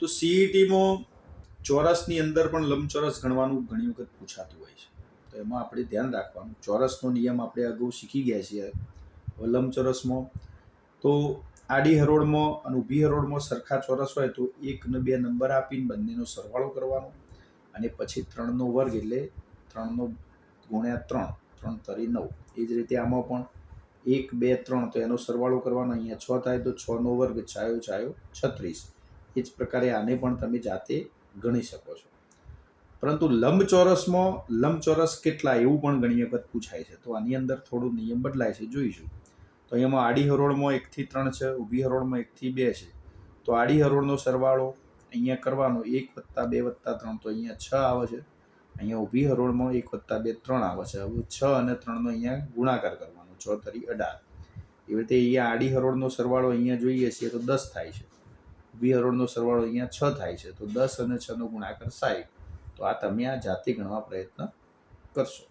તો સીઈટીમાં ચોરસની અંદર પણ લંબચોરસ ગણવાનું ઘણી વખત પૂછાતું હોય છે. તો એમાં આપણે ધ્યાન રાખવાનું. ચોરસનો નિયમ આપણે અગાઉ શીખી ગયા છીએ. હવે લંબચોરસમાં તો આડી હરોળમાં અને ઊભી હરોળમાં સરખા ચોરસ હોય તો એક ને બે નંબર આપીને બંનેનો સરવાળો કરવાનો અને પછી ત્રણનો વર્ગ એટલે ત્રણનો ગુણ્યા ત્રણ ત્રણ તરી નવ. એ જ રીતે આમાં પણ એક, બે, ત્રણ તો એનો સરવાળો કરવાનો. અહીંયા છ થાય તો છનો વર્ગ છાયો છાયો છત્રીસ. એ જ પ્રકારે આને પણ તમે જાતે ગણી શકો છો. પરંતુ લંબચોરસમાં, લંબચોરસ કેટલા એવું પણ ઘણી વખત પૂછાય છે. તો આની અંદર થોડું નિયમ બદલાય છે, જોઈશું. તો અહીંયામાં આડી હરોળમાં એકથી ત્રણ છે ઊભી હરોળમાં એકથી બે છે. તો આડી હરોળનો સરવાળો અહીંયા કરવાનો એક વત્તા બે વત્તા ત્રણ, તો અહીંયા છ આવે છે. અહીંયા ઊભી હરોળમાં એક વત્તા બે ત્રણ આવે છે. હવે છ અને ત્રણનો અહીંયા ગુણાકાર કરવાનો, છ તરી અઢાર. એવી રીતે અહીંયા આડી હરોળનો સરવાળો અહીંયા જોઈએ છીએ તો દસ થાય છે. ઊભી હરોળનો સરવાળો અહીંયા છ થાય છે. તો દસ અને છનો ગુણાકાર સાહેબ તો આ તમે આ જાતે ગણવા પ્રયત્ન કરશો.